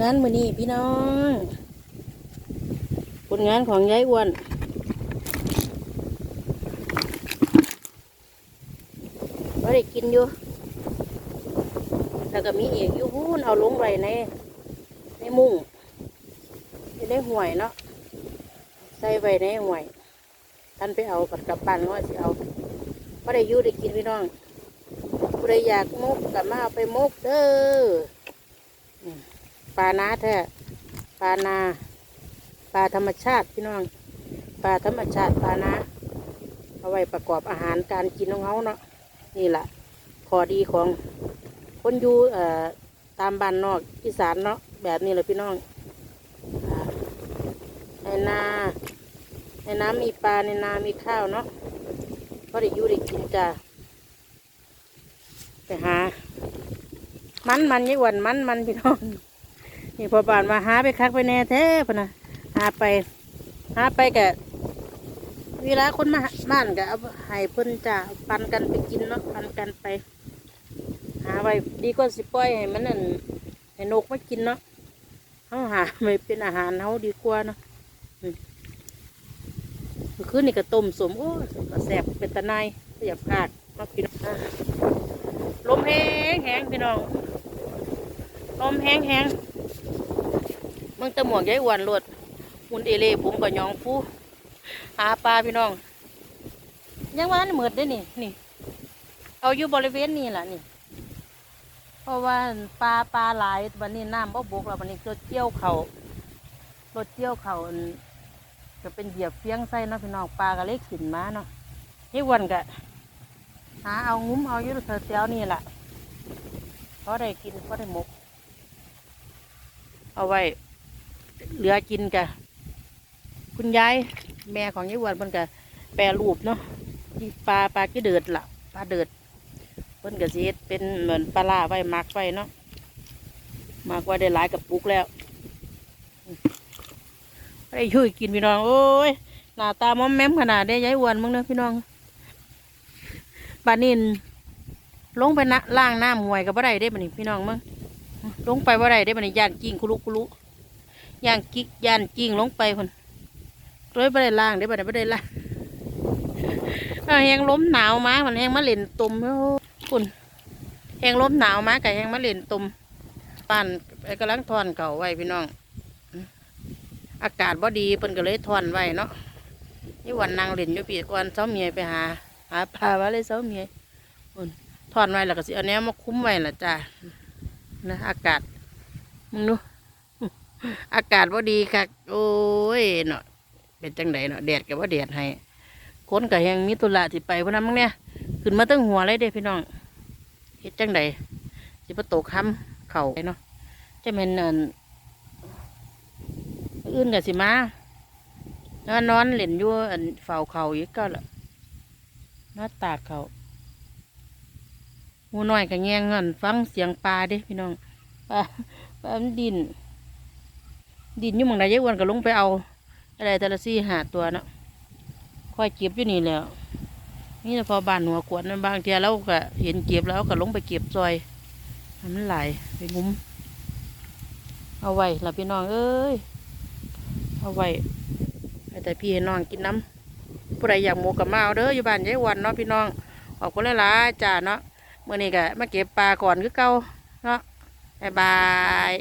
งานมือนี้พี่น้องผลงานของยายอ้วนก็ได้กินอยู่ แล้วก็มีเอกอยู่พูนเอาลงไว้ใน ในมุ้งอยู่ในห่วยเนาะ ใส่ไว้ในห่วย ท่านไปเอากับกับบ้านว่าสิเอาก็ได้ยู่ได้กินพี่น้องผู้ใดอยากมกกับมาเอาไปมกเด้ออ ลานาแท้ปลานาปลาธรรมชาติพี่น้องปลาธรรมชาติปลานาเอาไว้ประกอบอาหารการกินของเขาเนาะนี่แหละข้อดีของคนอยู่เออตามบ้านนอกอีสานเนาะแบบนี้เลยพี่น้องในนาในน้ำมีปลาในนามีข้าวเนาะก็ได้อยู่ได้กินจ้ะไปหา มันมันยี่หวันมันมันพี่น้อง นี่พอบานมาหาไปคักไปแน่แท้พนะหาไป หาไปกะเวลาคนมาบ้านกะเอาให้เพิ่นจ่าปันกันไปกินเนาะปันกันไป หาไว้ดีกว่าสิปล่อยให้มันนั่นให้นกมากินเนาะเขาหาไม่เป็นอาหารเขาดีกว่าเนาะอือคืนนี่ก็ต้มสมโอ้ก็แสบเป็นตะไนอยากพลาดมากินอ่าลมแห้งแห้งพี่น้องลมแห้งแห้ง มึงตะหมวกยายอ้วนรวดมุนเอเล่ผมกับยองฟูหาปลาพี่น้อง ยังว่าเหมือดได้นี่นี่ เอาอยู่บริเวณนี้แหละนี่ เพราะว่าปลาปลาหลายวันนี้น้ำบ่บกแล้ววันนี้รถเกี่ยวเขารถเกี่ยวเขาอั่นก็เป็นเหยียบเฟียงใส่เนาะพี่น้องปลาก็เล็กขึ้นมาเนาะยายอ้วนก็หาเอางุ้มเอาอยู่แถวนี่แหละพอได้กินพอได้หมก เอาไว้ เหลือกินกะคุณยายแม่ของยายอ้วนเพิ่นกะแปรรูปเนาะปลาปลากี่เดือดล่ะปลาเดือดเพิ่นกะสิเฮ็ดเป็นเหมือนปลาล่าไว้หมักไว้เนาะหมักไว้ได้หลายกับปุกแล้วไอ้ช่วยกินพี่น้องโอ้ยหน้าตามอมแมมขนาดได้ยายอ้วนมึงเนาะพี่น้องปลานินลงไปนะล่างน้ำห่วยกับบ่ได้ได้บัดนี้พี่น้องมึงลงไปบ่ได้ได้บัดนี้ย่านกิ้งคุลุคุลุ ย่างกิกย่านกิ้งลงไปคนร้อยไปได้ล่างได้บ่ได้บ่ได้ล่างเอาแหงล้มหนาวมามันแหงมาเล่นตุ่มโอ้คุณแหงล้มหนาวมากับแหงมาเล่นตุ่มปั่นไปกำลังทอนเก่าไว้พี่น้อง อากาศบ่ดีเพิ่นก็เลยทอนไว้เนาะนี่วันนางเล่นอยู่ปีก่อนเช้าเมียไปหาหาปลาว่าเลยเช้าเมียคุณทอนไว้แล้วก็สิเอาแนวมาคุ้มไว้ล่ะจ้านะอากาศมึงดู อากาศว่าดีค่ะโอ้ยเนาะเป็นจังไดเนาะแดดกับว่าแดดให้คนกับยังมีตุลาสิไปพวกนั้นมั้งเนี่ยขึ้นมาตั้งหัวเลยเด้พี่น้องเฮ็ดจังไดสิประตกค้ำเข่าเนาะจะเป็นเอินอื่นกับสิมาแล้วนอนเล่นอยู่อันเฝ้าเข่าอีกก็ละนอนตากเขาหูน้อยกับแงงเงินฟังเสียงปลาเด้พี่น้องปลาปลามันดิน ดินอยู่หมองใดยายอ้วนก็ลงไปเอาอะไรแต่ละซี่หาตัวเนาะค่อยเก็บอยู่นี่แหล้วนี่พอบานหัวขวดนั่นบางเทีเราก็เห็นเก็บแล้วก็ลงไปเก็บซอยมันไหลไปงุ้ม เอาไว้ละพี่น้องเอ้ยเอาไว้แต่พี่ให้น้องกินน้ำผู้ใดอยากหมูกับมาเอาเด้ออยู่บ้านยายอ้วนเนาะพี่น้องออกคนละหลายๆจ้าเนาะเมื่อนี้ก็มาเก็บปลาก่อนคือเก่าเนาะบายบาย